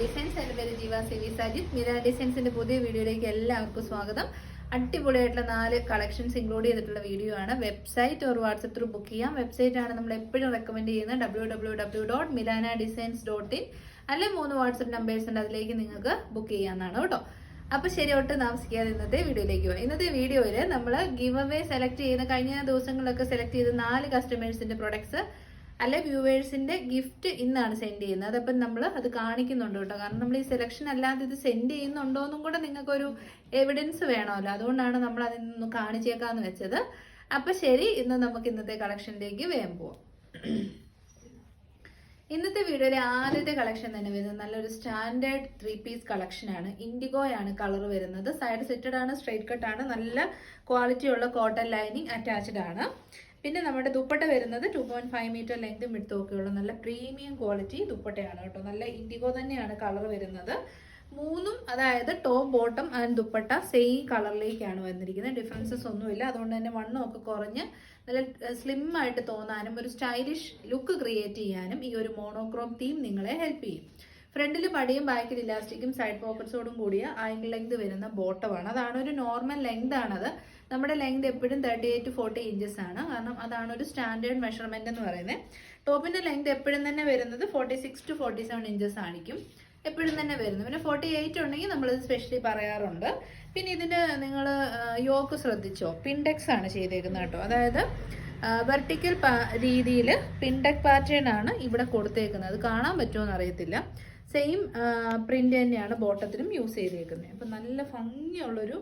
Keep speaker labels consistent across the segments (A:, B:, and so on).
A: Designs എന്റെ പേര് Jeeva C V Sajid Mira ഡിസൈൻസിന്റെ പുതിയ വീഡിയോയിലേക്ക് എല്ലാവർക്കും സ്വാഗതം. അടിപൊളിയായിട്ടുള്ള നാല് കളക്ഷൻസ് ഇൻക്ലൂഡ് ചെയ്തിട്ടുള്ള വീഡിയോ ആണ്. വെബ്സൈറ്റ് ഒരു വാട്സപ്പ് ത്രൂ ബുക്ക് ചെയ്യാം. വെബ്സൈറ്റ് ആണ് നമ്മൾ എപ്പോഴും റെക്കമെൻഡ് ചെയ്യുന്നത്. W W W dot Milana designs dot in അല്ലെ മൂന്ന് വാട്സപ്പ് നമ്പേഴ്സ് ഉണ്ട്. അതിലേക്ക് നിങ്ങൾക്ക് ബുക്ക് ചെയ്യാമെന്നാണ് കേട്ടോ. അപ്പൊ ശരി ഒട്ട് താമസിക്കാതെ ഇന്നത്തെ വീഡിയോയിലേക്ക് പോകാം ഇന്നത്തെ വീഡിയോയിൽ നമ്മൾ ഗിവ് അവേ സെലക്ട് ചെയ്യുന്ന കഴിഞ്ഞ ദിവസങ്ങളിലൊക്കെ സെലക്ട് ചെയ്ത നാല് കസ്റ്റമേഴ്സിന്റെ പ്രൊഡക്ട്സ് അല്ലെ വ്യൂവേഴ്സിന്റെ ഗിഫ്റ്റ് ഇന്നാണ് സെൻഡ് ചെയ്യുന്നത്. അതപ്പം നമ്മൾ അത് കാണിക്കുന്നുണ്ട് കേട്ടോ. കാരണം നമ്മൾ ഈ സെലക്ഷൻ അല്ലാതെ ഇത് സെൻഡ് ചെയ്യുന്നുണ്ടോ എന്നും കൂടെ നിങ്ങൾക്കൊരു എവിഡൻസ് വേണമല്ലോ. അതുകൊണ്ടാണ് നമ്മൾ അതിൽ നിന്ന് കാണിച്ചേക്കാന്ന് വെച്ചത്. അപ്പൊ ശരി ഇന്ന് നമുക്ക് ഇന്നത്തെ കളക്ഷനിലേക്ക് വേഗം പോവാം. ഇന്നത്തെ വീഡിയോയിലെ ആദ്യത്തെ കളക്ഷൻ തന്നെ വരുന്നത് നല്ലൊരു സ്റ്റാൻഡേർഡ് ത്രീ പീസ് കളക്ഷനാണ് ഇൻഡിഗോയാണ് കളർ വരുന്നത്. സൈഡ് സെറ്റഡ് ആണ് സ്ട്രൈറ്റ് കട്ട് ആണ്. നല്ല ക്വാളിറ്റിയുള്ള കോട്ടൺ ലൈനിങ് അറ്റാച്ച്ഡ് ആണ്. പിന്നെ നമ്മുടെ ദുപ്പട്ട വരുന്നത് ടു പോയിന്റ് ഫൈവ് മീറ്റർ ലെങ്തും വിടുത്തൊക്കെയുള്ള നല്ല പ്രീമിയം ക്വാളിറ്റി ദുപ്പട്ടയാണ് കേട്ടോ. നല്ല ഇൻഡിഗോ തന്നെയാണ് കളർ വരുന്നത്. മൂന്നും അതായത് top bottom and dupatta same കളറിലേക്കാണ് വന്നിരിക്കുന്നത്. ഡിഫറൻസസ് ഒന്നുമില്ല. അതുകൊണ്ട് തന്നെ വണ്ണം ഒക്കെ കുറഞ്ഞ് നല്ല സ്ലിം ആയിട്ട് തോന്നാനും ഒരു സ്റ്റൈലിഷ് ലുക്ക് ക്രിയേറ്റ് ചെയ്യാനും ഈ ഒരു മോണോക്രോം തീം നിങ്ങളെ ഹെൽപ്പ് ചെയ്യും. ഫ്രണ്ടിൽ പടിയും ബാക്കിൽ ഇലാസ്റ്റിക്കും സൈഡ് പോക്കറ്റ്സോടും കൂടിയ ആംഗിൾ ലെങ്ത് വരുന്ന ബോട്ടമാണ് അതാണ് ഒരു നോർമൽ ലെങ്ത് ആണത്. നമ്മുടെ ലെങ്ത് എപ്പോഴും thirty eight to forty inches ആണ്. കാരണം അതാണ് ഒരു സ്റ്റാൻഡേർഡ് മെഷർമെന്റ് എന്ന് പറയുന്നത് ടോപ്പിന്റെ ലെങ്ത് എപ്പോഴും തന്നെ വരുന്നത് forty six to forty seven inches ആയിരിക്കും. എപ്പോഴും തന്നെ വരുന്നത്. പിന്നെ ഫോർട്ടി എയ്റ്റ് ഉണ്ടെങ്കിൽ നമ്മളിത് സ്പെഷ്യലി പറയാറുണ്ട്. പിന്നെ ഇതിന് നിങ്ങൾ യോക്ക് ശ്രദ്ധിച്ചോ? പിൻഡെക്സ് ആണ് ചെയ്തേക്കുന്നത് കേട്ടോ. അതായത് വെർട്ടിക്കൽ രീതിയിൽ പിൻഡെക് പാറ്റേൺ ആണ് ഇവിടെ കൊടുത്തേക്കുന്നത്. കാണാൻ പറ്റുമോ അറിയത്തില്ല. സെയിം പ്രിന്റ് തന്നെയാണ് ബോട്ടത്തിലും യൂസ് ചെയ്തേക്കുന്നത് അപ്പം നല്ല ഭംഗിയുള്ളൊരു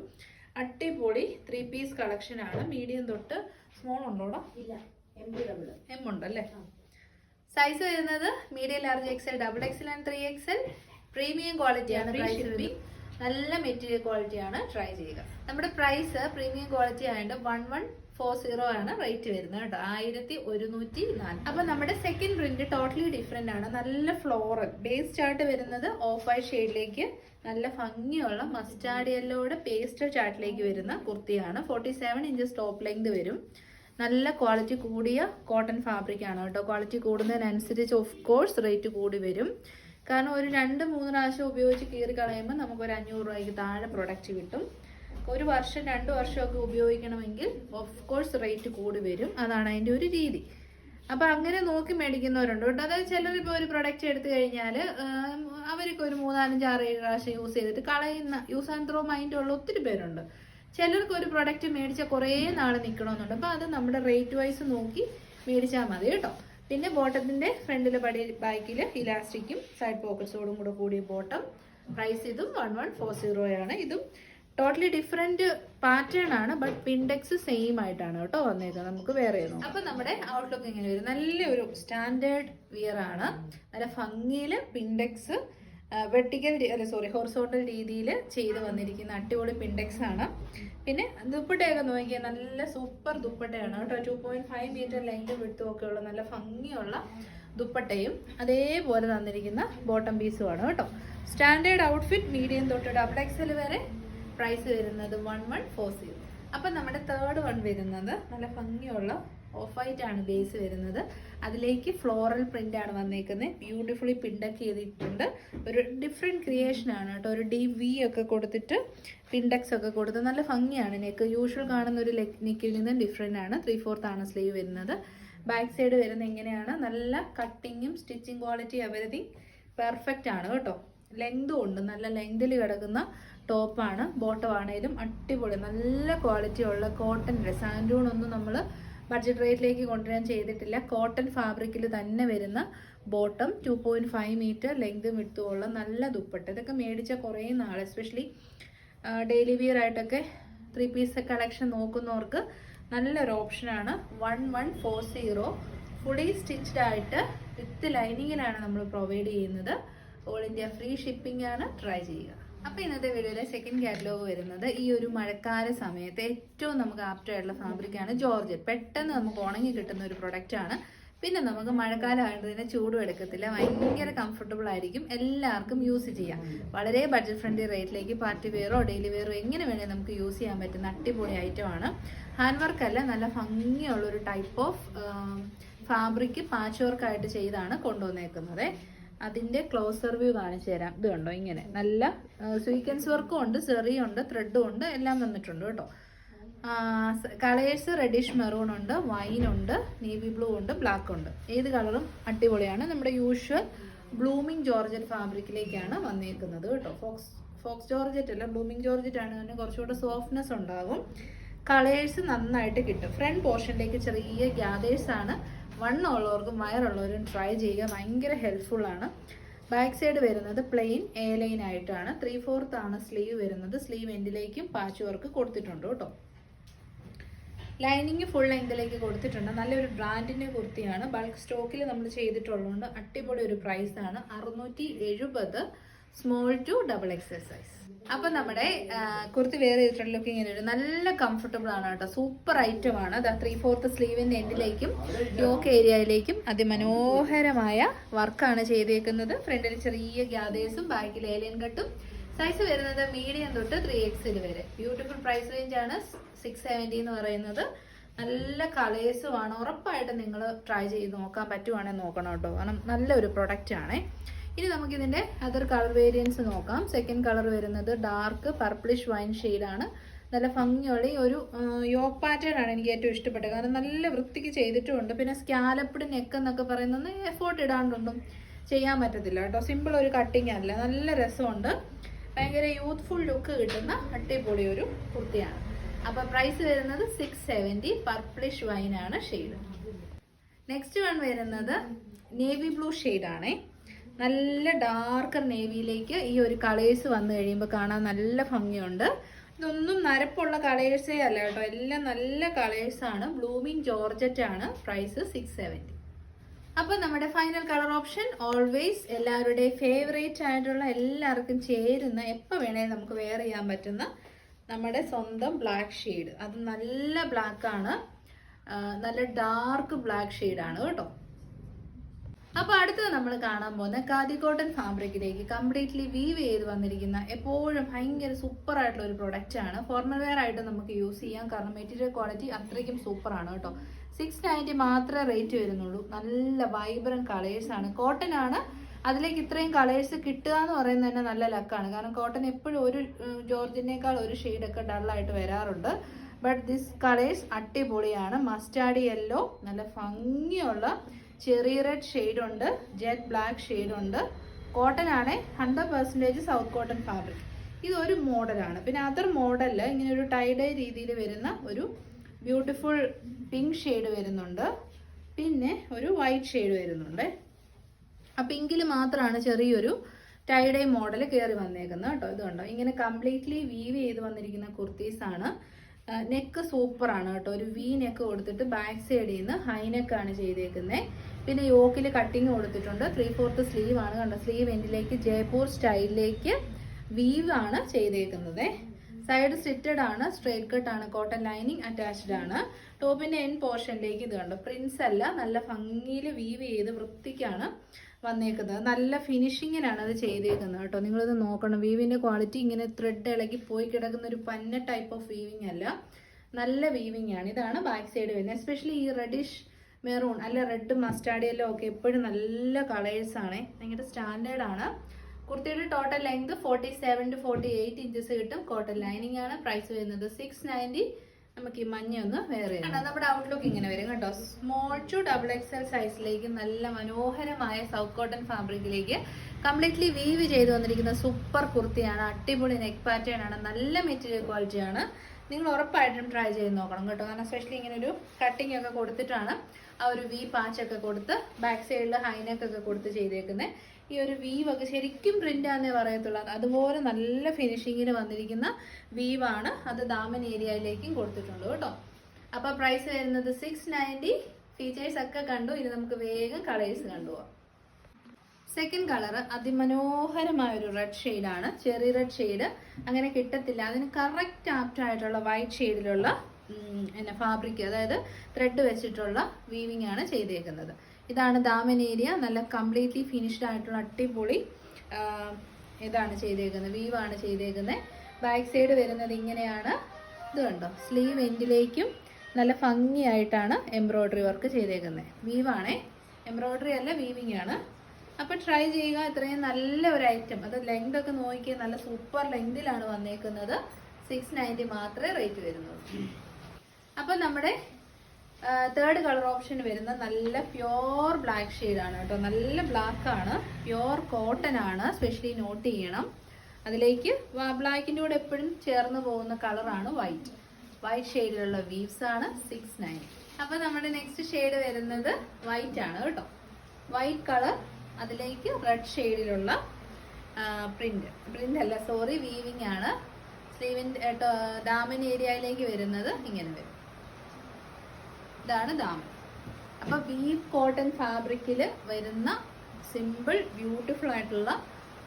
A: അടിപൊളി ത്രീ പീസ് കളക്ഷൻ ആണ്. മീഡിയം തൊട്ട് സ്മോൾ ഉണ്ടോടോ?
B: ഇല്ല. എം ഉണ്ട് ഡബിൾ
A: എം ഉണ്ടല്ലേ? സൈസ് വരുന്നത് medium large XL double XL and three XL premium ക്വാളിറ്റിയാണ് പ്രൈസ് വരുന്നത്. നല്ല മെറ്റീരിയൽ ക്വാളിറ്റിയാണ് ട്രൈ ചെയ്യുക. നമ്മുടെ പ്രൈസ് പ്രീമിയം ക്വാളിറ്റി ആയതുകൊണ്ട് വൺ വൺ ഫോർ സീറോ ആണ് റേറ്റ് വരുന്നത് കേട്ടോ. ആയിരത്തി ഒരുന്നൂറ്റി നാല് അപ്പൊ നമ്മുടെ സെക്കൻഡ് പ്രിന്റ് ടോട്ടലി ഡിഫറെന്റ് ആണ്. നല്ല ഫ്ലോറൽ ബേസ്ഡ് ആയിട്ട് വരുന്നത് ഓഫ് വൈറ്റ് ഷെയ്ഡിലേക്ക് നല്ല ഭംഗിയുള്ള മസ്റ്റാർഡ് യെല്ലോയുടെ പേസ്റ്റൽ ചാർട്ടിലേക്ക് വരുന്ന കുർത്തിയാണ്. Forty seven inches top length വരും. നല്ല ക്വാളിറ്റി കൂടിയ കോട്ടൺ ഫാബ്രിക് ആണ് കേട്ടോ. ക്വാളിറ്റി കൂടുന്നതിനനുസരിച്ച് ഓഫ് കോഴ്സ് റേറ്റ് കൂടി വരും. കാരണം ഒരു രണ്ട് മൂന്ന് പ്രാവശ്യം ഉപയോഗിച്ച് കീറി കളയുമ്പോൾ നമുക്ക് ഒരു അഞ്ഞൂറ് രൂപയ്ക്ക് താഴെ പ്രൊഡക്റ്റ് കിട്ടും. ഒരു വർഷം രണ്ട് വർഷമൊക്കെ ഉപയോഗിക്കണമെങ്കിൽ ഓഫ് കോഴ്സ് റേറ്റ് കൂടി വരും. അതാണ് അതിന്റെ ഒരു രീതി. അപ്പൊ അങ്ങനെ നോക്കി മേടിക്കുന്നവരുണ്ട് കേട്ടോ. അതായത് ചിലർ ഒരു പ്രൊഡക്റ്റ് എടുത്തു കഴിഞ്ഞാൽ അവർക്ക് ഒരു മൂന്നാലഞ്ച് ആറ് ഏഴ് പ്രാവശ്യം യൂസ് ചെയ്തിട്ട് കളയുന്ന യൂസ് ആൻഡ് ത്രോ മൈൻഡ് ഉള്ള ഒത്തിരി പേരുണ്ട്. ചിലർക്ക് ഒരു പ്രൊഡക്റ്റ് മേടിച്ച കുറേ നാൾ നിൽക്കണമെന്നുണ്ട് അപ്പോൾ അത് നമ്മുടെ റേറ്റ് വൈസ് നോക്കി മേടിച്ചാൽ മതി കേട്ടോ. പിന്നെ ബോട്ടത്തിന്റെ ഫ്രണ്ടിൽ പടി ബാക്കിൽ ഇലാസ്റ്റിക്കും സൈഡ് പോക്കറ്റ്സോടും കൂടെ കൂടിയ ബോട്ടം പ്രൈസ് ഇതും വൺ വൺ ഫോർ സീറോ ആണ്. ഇതും ടോട്ടലി ഡിഫറെന്റ് പാറ്റേൺ ആണ് ബട്ട് പിൻഡെക്സ് സെയിം ആയിട്ടാണ് കേട്ടോ വന്നേക്കുന്നത്. നമുക്ക് വേറെ അപ്പൊ നമ്മുടെ ഔട്ട്ലുക്ക് ഇങ്ങനെ വരും. നല്ലൊരു സ്റ്റാൻഡേർഡ് വിയർ ആണ്. നല്ല ഭംഗിയിൽ പിൻഡെക്സ് വെർട്ടിക്കൽ അല്ല സോറി ഹോർസോട്ടൽ രീതിയിൽ ചെയ്ത് വന്നിരിക്കുന്ന അടിപൊളി പിൻഡെക്സ് ആണ്. പിന്നെ ദുപ്പട്ടയൊക്കെ നോക്കിയാൽ നല്ല സൂപ്പർ ദുപ്പട്ടയാണ് കേട്ടോ. Two point five metre length വിടുത്തും ഒക്കെ ഉള്ള നല്ല ഭംഗിയുള്ള ദുപ്പട്ടയും അതേപോലെ തന്നിരിക്കുന്ന ബോട്ടം പീസുമാണ് കേട്ടോ. സ്റ്റാൻഡേർഡ് ഔട്ട്ഫിറ്റ് മീഡിയം തൊട്ട് ഡബിൾ എക്സൽ വരെ പ്രൈസ് വരുന്നത് വൺ വൺ ഫോർ സീറോ അപ്പം നമ്മുടെ തേർഡ് വൺ വരുന്നത് നല്ല ഭംഗിയുള്ള ഓഫ് വൈറ്റ് ആണ് ബേസ് വരുന്നത്. അതിലേക്ക് ഫ്ലോറൽ പ്രിന്റ് ആണ് വന്നേക്കുന്നത്. ബ്യൂട്ടിഫുള്ളി പിൻഡക്ക് ചെയ്തിട്ടുണ്ട് ഒരു ഡിഫറെന്റ് ക്രിയേഷൻ ആണ് കേട്ടോ. ഒരു ഡി വി ഒക്കെ കൊടുത്തിട്ട് പിൻഡക്സ് ഒക്കെ കൊടുത്ത് നല്ല ഭംഗിയാണ് നെക്ക് യൂഷ്വൽ കാണുന്ന ഒരു നെക്കിൽ നിന്നും ഡിഫറെന്റ് ആണ്. ത്രീ ഫോർത്ത് ആണ് സ്ലീവ് വരുന്നത്. ബാക്ക് സൈഡ് വരുന്നത് എങ്ങനെയാണ്? നല്ല കട്ടിങ്ങും സ്റ്റിച്ചിങ് ക്വാളിറ്റി എവരിതിങ് പെർഫെക്റ്റ് ആണ് കേട്ടോ. ലെങ്തും ഉണ്ട്. നല്ല ലെങ്തിൽ കിടക്കുന്ന ടോപ്പാണ് ബോട്ടം ആണേലും അടിപൊളി നല്ല ക്വാളിറ്റി ഉള്ള കോട്ടൺ ഡ്രസ് ആൻഡ്രൂൺ ഒന്നും നമ്മൾ ബഡ്ജറ്റ് റേറ്റിലേക്ക് കൊണ്ടുവരാൻ ചെയ്തിട്ടില്ല. കോട്ടൺ ഫാബ്രിക്കിൽ തന്നെ വരുന്ന bottom two point five metre length ഉള്ള നല്ല ദുപ്പട്ട. ഇതൊക്കെ മേടിച്ച കുറേ നാൾ എസ്പെഷ്യലി ഡെയിലി വിയർ ആയിട്ടൊക്കെ ത്രീ പീസ് കളക്ഷൻ നോക്കുന്നവർക്ക് നല്ലൊരു ഓപ്ഷനാണ് one one four zero fully stitched ആയിട്ട് വിത്ത് ലൈനിങ്ങിലാണ് നമ്മൾ പ്രൊവൈഡ് ചെയ്യുന്നത്. ഓൾ ഇന്ത്യ ഫ്രീ ഷിപ്പിംഗ് ആണ്. ട്രൈ ചെയ്യുക. അപ്പൊ ഇന്നത്തെ വീഡിയോയിലെ സെക്കൻഡ് കാറ്റലോഗ് വരുന്നത് ഈ ഒരു മഴക്കാല സമയത്ത് ഏറ്റവും നമുക്ക് ആപ്റ്റ് ആയിട്ടുള്ള ഫാബ്രിക് ആണ് ജോർജ്. പെട്ടെന്ന് നമുക്ക് ഉണങ്ങി കിട്ടുന്ന ഒരു പ്രൊഡക്റ്റ് ആണ്. പിന്നെ നമുക്ക് മഴക്കാലം ആയതുകൊണ്ട് തന്നെ ചൂടും എടുക്കത്തില്ല. ഭയങ്കര കംഫർട്ടബിൾ ആയിരിക്കും. എല്ലാവർക്കും യൂസ് ചെയ്യാം. വളരെ ബഡ്ജറ്റ് ഫ്രണ്ട്ലി റേറ്റിലേക്ക് പാർട്ടി വെയറോ ഡെയിലി വെയറോ എങ്ങനെ വേണേൽ നമുക്ക് യൂസ് ചെയ്യാൻ പറ്റുന്ന അടിപൊളി ഐറ്റം ആണ്. ഹാൻഡ് വർക്ക് അല്ല നല്ല ഭംഗിയുള്ള ഒരു ടൈപ്പ് ഓഫ് ഫാബ്രിക് പാച്ച് വർക്കായിട്ട് ചെയ്താണ് കൊണ്ടുവന്നേക്കുന്നത്. അതിന്റെ ക്ലോസർ വ്യൂ കാണിച്ചു തരാം. ഇത് കണ്ടോ ഇങ്ങനെ. നല്ല സ്വീക്വൻസ് വർക്കും ഉണ്ട് ചെറിയും ഉണ്ട് ത്രെഡും ഉണ്ട് എല്ലാം വന്നിട്ടുണ്ട് കേട്ടോ. കളേഴ്സ് റെഡിഷ് മെറൂൺ ഉണ്ട് വൈൻ ഉണ്ട് നേവി ബ്ലൂ ഉണ്ട് ബ്ലാക്ക് ഉണ്ട്. ഏത് കളറും അടിപൊളിയാണ്. നമ്മുടെ യൂഷ്വൽ ബ്ലൂമിംഗ് ജോർജറ്റ് ഫാബ്രിക്കിലേക്കാണ് വന്നേക്കുന്നത് കേട്ടോ. ഫോക്സ് ഫോക്സ് ജോർജറ്റ് അല്ല ബ്ലൂമിംഗ് ജോർജറ്റ് ആണ്. അതിന് കുറച്ചുകൂടെ സോഫ്റ്റ്നെസ് ഉണ്ടാകും. കളേഴ്സ് നന്നായിട്ട് കിട്ടും. ഫ്രണ്ട് പോർഷനിലേക്ക് ചെറിയ ഗ്യാദേഴ്സ് ആണ്. വണ്ണമുള്ളവർക്കും വയറുള്ളവരും ട്രൈ ചെയ്യുക ഭയങ്കര ഹെൽപ്ഫുൾ ആണ്. ബാക്ക് സൈഡ് വരുന്നത് പ്ലെയിൻ എ ലൈൻ ആയിട്ടാണ്. ത്രീ ഫോർത്ത് ആണ് സ്ലീവ് വരുന്നത്. സ്ലീവ് എൻഡിലേക്കും പാച്ച് വർക്ക് കൊടുത്തിട്ടുണ്ട് കേട്ടോ. ലൈനിങ് ഫുൾ ലെങ്തിലേക്ക് കൊടുത്തിട്ടുണ്ട്. നല്ലൊരു ബ്രാൻഡിന്റെ കുർത്തിയാണ്. ബൾക്ക് സ്റ്റോക്കിൽ നമ്മൾ ചെയ്തിട്ടുള്ളതുകൊണ്ട് അടിപൊളി ഒരു പ്രൈസാണ് അറുന്നൂറ്റി എഴുപത് small to double XL size അപ്പൊ നമ്മുടെ കുർത്തി വേറെ ചെയ്തിട്ടുള്ള ലുക്ക് ഇങ്ങനെ ഒരു നല്ല കംഫർട്ടബിൾ ആണ് കേട്ടോ. സൂപ്പർ ഐറ്റം ആണ്. അത് ത്രീ ഫോർത്ത് സ്ലീവിന്റെ എൻഡിലേക്കും യോക്ക് ഏരിയയിലേക്കും അതിമനോഹരമായ വർക്കാണ് ചെയ്തേക്കുന്നത്. ഫ്രണ്ടിൽ ചെറിയ ഗ്യാദേഴ്സും ബാക്കിൽ ഏലിയൻ കട്ടും സൈസ് വരുന്നത് മീഡിയം തൊട്ട് ത്രീ എക്സിൽ വരെ. ബ്യൂട്ടിഫുൾ പ്രൈസ് റേഞ്ച് ആണ്. സിക്സ് സെവന്റി എന്ന് പറയുന്നത്. നല്ല കളേഴ്സും ആണ്. ഉറപ്പായിട്ടും നിങ്ങൾ ട്രൈ ചെയ്ത് നോക്കാൻ പറ്റുവാണെങ്കിൽ നോക്കണം കേട്ടോ. കാരണം നല്ലൊരു പ്രൊഡക്റ്റ് ആണേ. ഇനി നമുക്ക് ഇതിന്റെ അതർ കളർ വേരിയൻസ് നോക്കാം. സെക്കൻഡ് കളർ വരുന്നത് ഡാർക്ക് പർപ്പിളിഷ് വൈൻ ആണ്. നല്ല ഭംഗിയുള്ള ഒരു യോക്ക് പാറ്റേൺ ആണ് എനിക്ക് ഏറ്റവും ഇഷ്ടപ്പെട്ടത്. കാരണം നല്ല വൃത്തിക്ക് ചെയ്തിട്ടുമുണ്ട്. പിന്നെ സ്കാലപ്പിഡ് നെക്ക് എന്നൊക്കെ പറയുന്നത് എഫോർട്ട് ഇടാണ്ടൊന്നും ചെയ്യാൻ പറ്റത്തില്ല കേട്ടോ. സിമ്പിൾ ഒരു കട്ടിങ് അല്ല. നല്ല രസമുണ്ട്. ഭയങ്കര യൂത്ത്ഫുൾ ലുക്ക് കിട്ടുന്ന അടിപൊളി ഒരു കുർത്തിയാണ്. അപ്പൊ പ്രൈസ് വരുന്നത് സിക്സ് സെവന്റി പർപ്പിളിഷ് വൈൻ ആണ് ഷെയ്ഡ് നെക്സ്റ്റ് വൺ വരുന്നത് നേവി ബ്ലൂ ആണേ. നല്ല ഡാർക്ക് നേവിയിലേക്ക് ഈ ഒരു കളേഴ്സ് വന്നു കഴിയുമ്പോൾ കാണാൻ നല്ല ഭംഗിയുണ്ട്. ഇതൊന്നും നരപ്പുള്ള കളേഴ്സേ അല്ല കേട്ടോ. എല്ലാം നല്ല കളേഴ്സാണ് ബ്ലൂമിങ് ജോർജറ്റ് ആണ്. പ്രൈസ് സിക്സ് സെവന്റി അപ്പൊ നമ്മുടെ ഫൈനൽ കളർ ഓപ്ഷൻ ഓൾവേസ് എല്ലാവരുടെയും ഫേവറേറ്റ് ആയിട്ടുള്ള എല്ലാവർക്കും ചേരുന്ന എപ്പോൾ വേണേലും നമുക്ക് വെയർ ചെയ്യാൻ പറ്റുന്ന നമ്മുടെ സ്വന്തം ബ്ലാക്ക് ഷെയ്ഡ് അത് നല്ല ബ്ലാക്ക് ആണ്. നല്ല ഡാർക്ക് ബ്ലാക്ക് ആണ് കേട്ടോ. അപ്പൊ അടുത്തത് നമ്മൾ കാണാൻ പോകുന്ന ഖാദി കോട്ടൺ ഫാബ്രിക്കിലേക്ക്. കംപ്ലീറ്റ്ലി വീവ് ചെയ്ത് വന്നിരിക്കുന്ന എപ്പോഴും ഭയങ്കര സൂപ്പർ ആയിട്ടുള്ള ഒരു പ്രൊഡക്റ്റ് ആണ്. ഫോർമൽ വെയർ ആയിട്ട് നമുക്ക് യൂസ് ചെയ്യാം. കാരണം മെറ്റീരിയൽ ക്വാളിറ്റി അത്രയ്ക്കും ആണ് കേട്ടോ. സിക്സ് നയന്റി മാത്രമേ റേറ്റ് വരുന്നുള്ളൂ. നല്ല വൈബ്രന്റ് കളേഴ്സ് ആണ്. കോട്ടൺ ആണ്. അതിലേക്ക് ഇത്രയും കളേഴ്സ് കിട്ടുക എന്ന് പറയുന്നത് തന്നെ നല്ല ലക്കാണ് കാരണം കോട്ടൺ എപ്പോഴും ഒരു ജോർജിനേക്കാൾ ഒരു ഷെയ്ഡൊക്കെ ഡള്ളായിട്ട് വരാറുണ്ട്. ബട്ട് ദിസ് കളേഴ്സ് അടിപൊളിയാണ്. മസ്റ്റാർഡ് യെല്ലോ നല്ല ഭംഗിയുള്ള ചെറിയ റെഡ് ഷെയ്ഡ് ഉണ്ട് ജെറ്റ് ബ്ലാക്ക് ഷെയ്ഡ് ഉണ്ട്. കോട്ടൺ ആണ് hundred percentage south cotton fabric ഇത് ഒരു മോഡലാണ് പിന്നെ അതർ മോഡലിൽ ഇങ്ങനെ ഒരു ടൈഡൈ രീതിയിൽ വരുന്ന ഒരു ബ്യൂട്ടിഫുൾ പിങ്ക് ഷെയ്ഡ് വരുന്നുണ്ട്. പിന്നെ ഒരു വൈറ്റ് ഷെയ്ഡ് വരുന്നുണ്ട്. ആ പിങ്കിൽ മാത്രമാണ് ചെറിയൊരു ടൈഡൈ മോഡൽ കയറി വന്നേക്കുന്നത് കേട്ടോ. ഇത് കണ്ടോ? ഇങ്ങനെ കംപ്ലീറ്റ്ലി വീവ് ചെയ്ത് വന്നിരിക്കുന്ന കുർത്തീസാണ്. നെക്ക് സൂപ്പർ ആണ് കേട്ടോ. ഒരു വി നെക്ക് കൊടുത്തിട്ട് ബാക്ക് സൈഡിൽ നിന്ന് ഹൈ നെക്കാണ് ചെയ്തേക്കുന്നത് പിന്നെ യോക്കിൽ കട്ടിങ് കൊടുത്തിട്ടുണ്ട്. ത്രീ ഫോർത്ത് സ്ലീവ് ആണ്. കണ്ടോ? സ്ലീവ് എൻഡിലേക്ക് ജയ്പൂർ സ്റ്റൈലിലേക്ക് വീവ് ആണ് ചെയ്തേക്കുന്നത് സൈഡ് സ്റ്റിറ്റഡ് ആണ് സ്ട്രേറ്റ് കട്ട് ആണ് കോട്ടൺ ലൈനിങ് അറ്റാച്ച്ഡ് ആണ്. ടോപ്പിന്റെ എൻ പോർഷനിലേക്ക് ഇത് കണ്ടു? പ്രിൻസ് അല്ല നല്ല ഭംഗിയിൽ വീവ് ചെയ്ത് വൃത്തിക്കാണ് വന്നേക്കുന്നത്. നല്ല ഫിനിഷിങ്ങിനാണ് അത് ചെയ്തേക്കുന്നത് കേട്ടോ. നിങ്ങളിത് നോക്കണം. വീവിന്റെ ക്വാളിറ്റി ഇങ്ങനെ ത്രെഡ് ഇളകി പോയി കിടക്കുന്ന ഒരു പന്ന ടൈപ്പ് ഓഫ് വീവിങ് അല്ല. നല്ല വീവിങ് ആണ്. ഇതാണ് ബാക്ക് സൈഡ് വരുന്നത്. എസ്പെഷ്യലി ഈ റെഡിഷ് മെറൂൺ അല്ല റെഡ് മസ്റ്റാർഡ് ഒക്കെ എപ്പോഴും നല്ല കളേഴ്സ് ആണ്. ഭയങ്കര സ്റ്റാൻഡേർഡ് ആണ്. കുർത്തിയുടെ total length forty seven to forty eight inches കിട്ടും. കോട്ടൺ ലൈനിങ് ആണ്. പ്രൈസ് വരുന്നത് സിക്സ് നയന്റി നമുക്ക് ഈ മഞ്ഞ ഒന്ന് വേറെ നമ്മുടെ ഔട്ട്ലുക്ക് ഇങ്ങനെ വരും കേട്ടോ small to double X L സൈസിലേക്ക് നല്ല മനോഹരമായ സൗത്ത് കോട്ടൺ ഫാബ്രിക്കിലേക്ക് കംപ്ലീറ്റ്ലി വീവ് ചെയ്ത് വന്നിരിക്കുന്ന സൂപ്പർ കുർത്തിയാണ്. അടിപൊളി നെക്ക് പാറ്റേൺ ആണ്. നല്ല മെറ്റീരിയൽ ക്വാളിറ്റി ആണ്. നിങ്ങൾ ഉറപ്പായിട്ടും ട്രൈ ചെയ്ത് നോക്കണം കേട്ടോ. കാരണം സ്പെഷ്യലി ഇങ്ങനെ ഒരു കട്ടിംഗ് ഒക്കെ കൊടുത്തിട്ടാണ് ആ ഒരു വി പാച്ചൊക്കെ കൊടുത്ത് ബാക്ക് സൈഡിൽ ഹൈനെക്ക് ഒക്കെ കൊടുത്ത് ചെയ്തേക്കുന്നത് ഈ ഒരു വീവ് ഒക്കെ ശരിക്കും പ്രിന്റ് ആണെന്നേ പറയത്തുള്ളൂ. അതുപോലെ നല്ല ഫിനിഷിങ്ങിൽ വന്നിരിക്കുന്ന വീവാണ് അത് ദാമൻ ഏരിയയിലേക്കും കൊടുത്തിട്ടുണ്ട് കേട്ടോ. അപ്പോൾ പ്രൈസ് വരുന്നത് സിക്സ് നയന്റി ഫീച്ചേഴ്സ് ഒക്കെ കണ്ടു. ഇനി നമുക്ക് വേഗം കളേഴ്സ് കണ്ടുപോകാം സെക്കൻഡ് കളർ അതിമനോഹരമായ ഒരു റെഡ് ഷെയ്ഡാണ് ചെറിയ റെഡ് ഷെയ്ഡ് അങ്ങനെ കിട്ടത്തില്ല. അതിന് കറക്റ്റ് ആപ്റ്റ് ആയിട്ടുള്ള വൈറ്റ് ഷെയ്ഡിലുള്ള എന്നാ ഫാബ്രിക് അതായത് ത്രെഡ് വെച്ചിട്ടുള്ള വീവിംഗ് ആണ് ചെയ്തേക്കുന്നത്. ഇതാണ് ദാമൻ ഏരിയ. നല്ല കംപ്ലീറ്റ്ലി ഫിനിഷ്ഡ് ആയിട്ടുള്ള അടിപൊളി ഇതാണ് ചെയ്തേക്കുന്നത്. വീവാണ് ചെയ്തേക്കുന്നത്. ബാക്ക് സൈഡ് വരുന്നത് ഇങ്ങനെയാണ്. ഇത് കണ്ടോ? സ്ലീവ് എൻഡിലേക്കും നല്ല ഭംഗിയായിട്ടാണ് എംബ്രോയ്ഡറി വർക്ക് ചെയ്തേക്കുന്നത്. വീവാണേ എംബ്രോയ്ഡറി അല്ല വീവിംഗ് ആണ്. അപ്പോൾ ട്രൈ ചെയ്യുക. ഇത്രയും നല്ല ഒരു ഐറ്റം അത് ലെങ്ത് ഒക്കെ നോക്കിയ നല്ല സൂപ്പർ ലെങ്തിലാണ് വന്നേക്കുന്നത്. സിക്സ് നയന്റി മാത്രമേ റേറ്റ് വരുന്നുള്ളൂ. അപ്പം നമ്മുടെ തേർഡ് കളർ ഓപ്ഷൻ വരുന്ന നല്ല പ്യോർ ബ്ലാക്ക് ആണ് കേട്ടോ. നല്ല ബ്ലാക്ക് ആണ്. പ്യോർ കോട്ടൺ ആണ്. സ്പെഷ്യലി നോട്ട് ചെയ്യണം. അതിലേക്ക് ബ്ലാക്കിന്റെ കൂടെ എപ്പോഴും ചേർന്ന് പോകുന്ന കളറാണ് വൈറ്റ് വൈറ്റ് ഷെയ്ഡിലുള്ള വീവ്സ് ആണ് സിക്സ് നയൻ അപ്പൊ നമ്മുടെ നെക്സ്റ്റ് ഷെയ്ഡ് വരുന്നത് വൈറ്റ് ആണ് കേട്ടോ. വൈറ്റ് കളർ അതിലേക്ക് റെഡ് ഷെയ്ഡിലുള്ള പ്രിന്റ് പ്രിന്റ് അല്ല സോറി വീവിങ് ആണ്. സ്ലീവിന്റെ ഡാമിൻ ഏരിയയിലേക്ക് വരുന്നത് ഇങ്ങനെ വരും. ഇതാണ് ദാമൻ. അപ്പൊ വീവ് കോട്ടൺ ഫാബ്രിക്കിൽ വരുന്ന സിമ്പിൾ ബ്യൂട്ടിഫുൾ ആയിട്ടുള്ള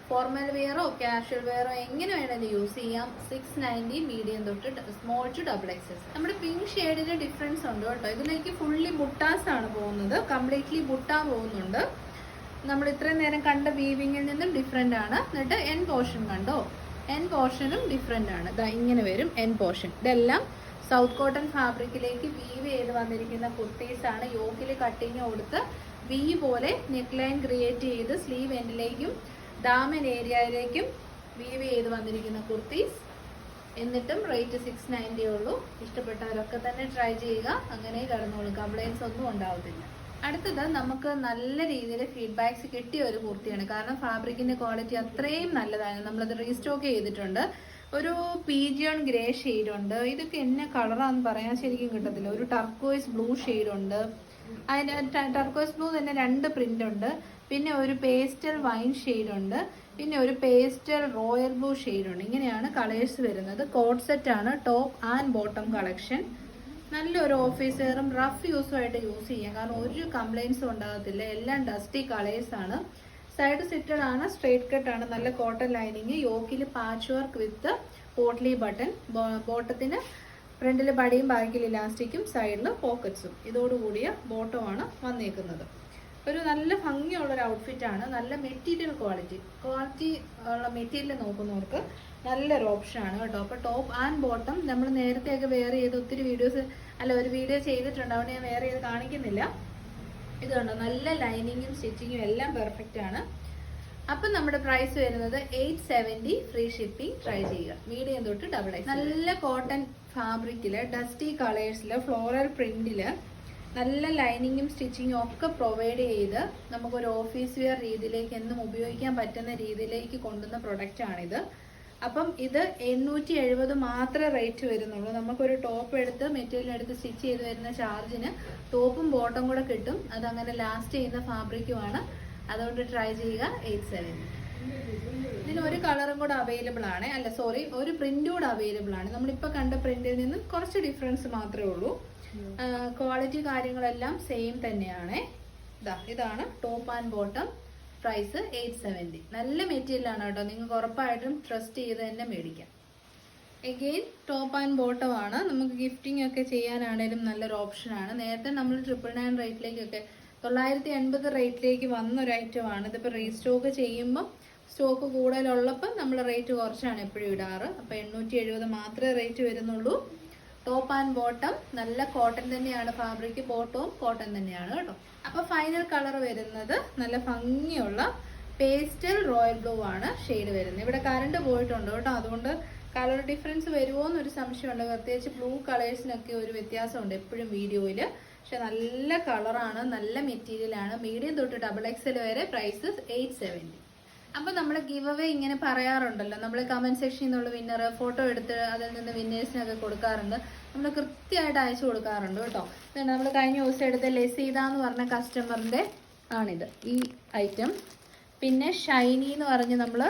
A: ഫോർമൽ വെയറോ കാഷ്വൽ വെയറോ എങ്ങനെ വേണമെങ്കിലും യൂസ് ചെയ്യാം. സിക്സ് നയന്റി മീഡിയം തൊട്ട് സ്മോൾ ടു ഡബിൾ എക്സസ് നമ്മുടെ പിങ്ക് ഷെയ്ഡിന് ഡിഫറൻസ് ഉണ്ട് കേട്ടോ. ഇതിലേക്ക് ഫുള്ളി മുട്ടാസ് ആണ് പോകുന്നത്. കംപ്ലീറ്റ്ലി ബുട്ട പോകുന്നുണ്ട്. നമ്മൾ ഇത്രയും നേരം കണ്ട വീവിങ്ങിൽ നിന്നും ഡിഫറെന്റ് ആണ്. എന്നിട്ട് എൻ പോർഷൻ കണ്ടോ? എൻ പോർഷനും ഡിഫറെന്റ് ആണ്. ദാ ഇങ്ങനെ വരും എൻ പോർഷൻ ഇതെല്ലാം സൗത്ത് കോട്ടൺ ഫാബ്രിക്കിലേക്ക് വീവ് ചെയ്ത് വന്നിരിക്കുന്ന കുർത്തീസ് ആണ് യോക്കിൽ കട്ടിങ് കൊടുത്ത് വി പോലെ നെക്ക് ലൈൻ ക്രിയേറ്റ് ചെയ്ത് സ്ലീവ് എൻഡിലേക്കും ദാമൻ ഏരിയയിലേക്കും വീവ് ചെയ്ത് വന്നിരിക്കുന്ന കുർത്തീസ്. എന്നിട്ടും റേറ്റ് സിക്സ് നയന്റി ഉള്ളൂ. ഇഷ്ടപ്പെട്ടവരൊക്കെ തന്നെ ട്രൈ ചെയ്യുക. അങ്ങനെ കടന്നോളൂ. കംപ്ലൈൻസ് ഒന്നും ഉണ്ടാവത്തില്ല. അടുത്തത് നമുക്ക് നല്ല രീതിയിൽ ഫീഡ്ബാക്ക്സ് കിട്ടിയ ഒരു കുർത്തിയാണ്. കാരണം ഫാബ്രിക്കിന്റെ ക്വാളിറ്റി അത്രയും നല്ലതാണ്. നമ്മളത് റീസ്റ്റോക്ക് ചെയ്തിട്ടുണ്ട്. ഒരു പീജിയൺ ഗ്രേ ഷെയ്ഡ് ഉണ്ട്. ഇതൊക്കെ എന്നെ കളറാന്ന് പറയാൻ ശരിക്കും കിട്ടത്തില്ല. ഒരു ടർക്കോയ്സ് ബ്ലൂ ഷെയ്ഡ് ഉണ്ട്. അതിന് ടർക്കോയ്സ് ബ്ലൂ തന്നെ രണ്ട് പ്രിന്റ് ഉണ്ട്. പിന്നെ ഒരു പേസ്റ്റൽ വൈൻ ഷെയ്ഡ് ഉണ്ട്. പിന്നെ ഒരു പേസ്റ്റൽ റോയൽ ബ്ലൂ ഷെയ്ഡ് ഉണ്ട്. ഇങ്ങനെയാണ് കളേഴ്സ് വരുന്നത്. കോഡ് ആണ് ടോപ്പ് ആൻഡ് ബോട്ടം കളക്ഷൻ നല്ലൊരു ഓഫീസറും റഫ് യൂസും ആയിട്ട് യൂസ് ചെയ്യാം. കാരണം ഒരു കംപ്ലയിൻസും ഉണ്ടാകത്തില്ല. എല്ലാം ഡസ്റ്റി കളേഴ്സ് ആണ്. സൈഡ് സിറ്റഡ് ആണ് സ്ട്രേറ്റ് കട്ട് ആണ്. നല്ല cotton lining യോക്കിൽ patch work with potli button ബോട്ടത്തിന് ഫ്രണ്ടിൽ ബടിയും ബാക്കിൽ ഇലാസ്റ്റിക്കും സൈഡിൽ പോക്കറ്റ്സും ഇതോടുകൂടിയ ആണ് വന്നേക്കുന്നത്. ഒരു നല്ല ഭംഗിയുള്ള ഒരു ഔട്ട്ഫിറ്റ് ആണ്. നല്ല മെറ്റീരിയൽ ക്വാളിറ്റി ക്വാളിറ്റി ഉള്ള മെറ്റീരിയൽ നോക്കുന്നവർക്ക് നല്ലൊരു ഓപ്ഷൻ ആണ് കേട്ടോ. അപ്പൊ ടോപ്പ് ആൻഡ് ബോട്ടം നമ്മൾ നേരത്തെയൊക്കെ വെയർ ചെയ്ത് ഒത്തിരി വീഡിയോസ് അല്ല ഒരു വീഡിയോ ചെയ്തിട്ടുണ്ട് അതുകൊണ്ട് ഞാൻ വെയർ ചെയ്ത് കാണിക്കുന്നില്ല. ഇത് കണ്ടോ? നല്ല ലൈനിങ്ങും സ്റ്റിച്ചിങ്ങും എല്ലാം പെർഫെക്റ്റ് ആണ്. അപ്പം നമ്മുടെ പ്രൈസ് വരുന്നത് eight seventy free shipping try ചെയ്യുക. മീഡിയം തൊട്ട് ഡബിൾ എക്സ് നല്ല കോട്ടൺ ഫാബ്രിക്കിൽ ഡസ്റ്റി കളേഴ്സിൽ ഫ്ലോറൽ പ്രിന്റിൽ നല്ല ലൈനിങ്ങും സ്റ്റിച്ചിങ്ങും ഒക്കെ പ്രൊവൈഡ് ചെയ്ത് നമുക്കൊരു ഓഫീസ് വെയർ രീതിയിലേക്ക് എന്നും ഉപയോഗിക്കാൻ പറ്റുന്ന രീതിയിലേക്ക് കൊണ്ടുവന്ന പ്രൊഡക്റ്റ് ആണിത്. അപ്പം ഇത് എണ്ണൂറ്റി എഴുപത് മാത്രമേ റേറ്റ് വരുന്നുള്ളൂ. നമുക്കൊരു ടോപ്പ് എടുത്ത് മെറ്റീരിയൽ എടുത്ത് സ്റ്റിച്ച് ചെയ്ത് വരുന്ന ചാർജിന് ടോപ്പും ബോട്ടം കൂടെ കിട്ടും. അതങ്ങനെ ലാസ്റ്റ് ചെയ്യുന്ന ഫാബ്രിക്കുമാണ് അതുകൊണ്ട് ട്രൈ ചെയ്യുക. എയ്റ്റ് സെവൻ ഇതിന് ഒരു കളറും കൂടെ അവൈലബിൾ ആണ്. അല്ല സോറി ഒരു പ്രിന്റും കൂടെ അവൈലബിൾ ആണ്. നമ്മളിപ്പോൾ കണ്ട പ്രിന്റിൽ നിന്ന് കുറച്ച് ഡിഫറൻസ് മാത്രമേ ഉള്ളൂ. ക്വാളിറ്റി കാര്യങ്ങളെല്ലാം സെയിം തന്നെയാണ്. ഇതാ ഇതാണ് top and bottom price eight seventy നല്ല മെറ്റീരിയൽ ആണ് കേട്ടോ. നിങ്ങൾക്ക് ഉറപ്പായിട്ടും ട്രസ്റ്റ് ചെയ്ത് തന്നെ മേടിക്കാം. എഗെയിൻ ടോപ്പ് ആൻഡ് ബോട്ടം ആണ്. നമുക്ക് ഗിഫ്റ്റിംഗ് ഒക്കെ ചെയ്യാനാണേലും നല്ലൊരു ഓപ്ഷൻ ആണ്. നേരത്തെ നമ്മൾ ട്രിപ്പിൾ നയൻ റേറ്റിലേക്കൊക്കെ തൊള്ളായിരത്തി എൺപത് റേറ്റിലേക്ക് വന്നൊരു ഐറ്റം ആണ്. ഇതിപ്പോൾ റീസ്റ്റോക്ക് ചെയ്യുമ്പോൾ സ്റ്റോക്ക് കൂടുതലുള്ളപ്പോൾ നമ്മൾ റേറ്റ് കുറച്ചാണ് എപ്പോഴും ഇടാറ്. അപ്പോൾ എണ്ണൂറ്റി എഴുപത് മാത്രമേ റേറ്റ് വരുന്നുള്ളൂ. ടോപ്പ് ആൻഡ് ബോട്ടം നല്ല കോട്ടൺ തന്നെയാണ് ഫാബ്രിക് ബോട്ടവും കോട്ടൺ തന്നെയാണ് കേട്ടോ. അപ്പോൾ ഫൈനൽ കളർ വരുന്നത് നല്ല ഭംഗിയുള്ള പേസ്റ്റൽ റോയൽ ബ്ലൂ ആണ് ഷെയ്ഡ് വരുന്നത്. ഇവിടെ കറണ്ട് പോയിട്ടുണ്ട് കേട്ടോ. അതുകൊണ്ട് കളർ ഡിഫറൻസ് വരുമോ എന്നൊരു സംശയമുണ്ട്. പ്രത്യേകിച്ച് ബ്ലൂ കളേഴ്സിനൊക്കെ ഒരു വ്യത്യാസമുണ്ട് എപ്പോഴും വീഡിയോയിൽ. പക്ഷെ നല്ല കളറാണ് നല്ല മെറ്റീരിയലാണ് മീഡിയം തൊട്ട് ഡബിൾ എക്സൽ വരെ പ്രൈസ് എയ്റ്റ് സെവന്റി അപ്പൊ നമ്മൾ ഗിവ് അവേ ഇങ്ങനെ പറയാറുണ്ടല്ലോ. നമ്മൾ കമന്റ് സെക്ഷനിൽ നിന്നുള്ള വിന്നർ ഫോട്ടോ എടുത്ത് അതിൽ നിന്ന് വിന്നേഴ്സിനൊക്കെ കൊടുക്കാറുണ്ട്. നമ്മൾ കൃത്യമായിട്ട് അയച്ചു കൊടുക്കാറുണ്ട് കേട്ടോ. നമ്മൾ കഴിഞ്ഞ ദിവസം എടുത്ത ലെസീത എന്ന് പറഞ്ഞ കസ്റ്റമറിന്റെ ആണിത്. ഈ ഐറ്റം പിന്നെ ഷൈനി എന്ന് പറഞ്ഞ് നമ്മൾ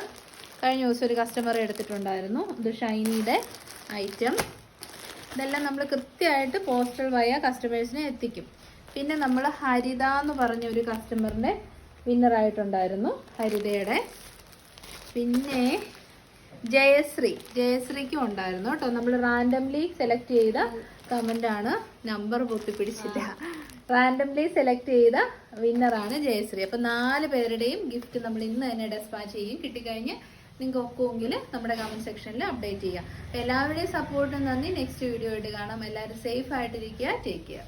A: കഴിഞ്ഞ ദിവസം ഒരു കസ്റ്റമർ എടുത്തിട്ടുണ്ടായിരുന്നു. ഇത് ഷൈനിയുടെ ഐറ്റം ഇതെല്ലാം നമ്മൾ കൃത്യമായിട്ട് പോസ്റ്റൽ വയ കസ്റ്റമേഴ്സിനെ എത്തിക്കും. പിന്നെ നമ്മൾ ഹരിത എന്ന് പറഞ്ഞ ഒരു കസ്റ്റമറിന്റെ വിന്നർ ആയിട്ടുണ്ടായിരുന്നു ഹരിതയുടെ. പിന്നെ ജയശ്രീ ജയശ്രീക്കും ഉണ്ടായിരുന്നു കേട്ടോ. നമ്മൾ റാൻഡംലി സെലക്ട് ചെയ്ത കമന്റ് ആണ് നമ്പർ പൊട്ടിപ്പിടിച്ചില്ല. റാൻഡംലി സെലക്ട് ചെയ്ത വിന്നറാണ് ജയശ്രീ. അപ്പം നാല് പേരുടെയും ഗിഫ്റ്റ് നമ്മൾ ഇന്ന് തന്നെ ഡെസ്പാച്ച് ചെയ്യും. കിട്ടിക്കഴിഞ്ഞ് നിങ്ങൾക്ക് ഒക്കുമെങ്കിൽ നമ്മുടെ കമന്റ് സെക്ഷനിൽ അപ്ഡേറ്റ് ചെയ്യാം. എല്ലാവരുടെയും സപ്പോർട്ടും നന്ദി. നെക്സ്റ്റ് വീഡിയോ ആയിട്ട് കാണാം. എല്ലാവരും സേഫ് ആയിട്ടിരിക്കുക. Take care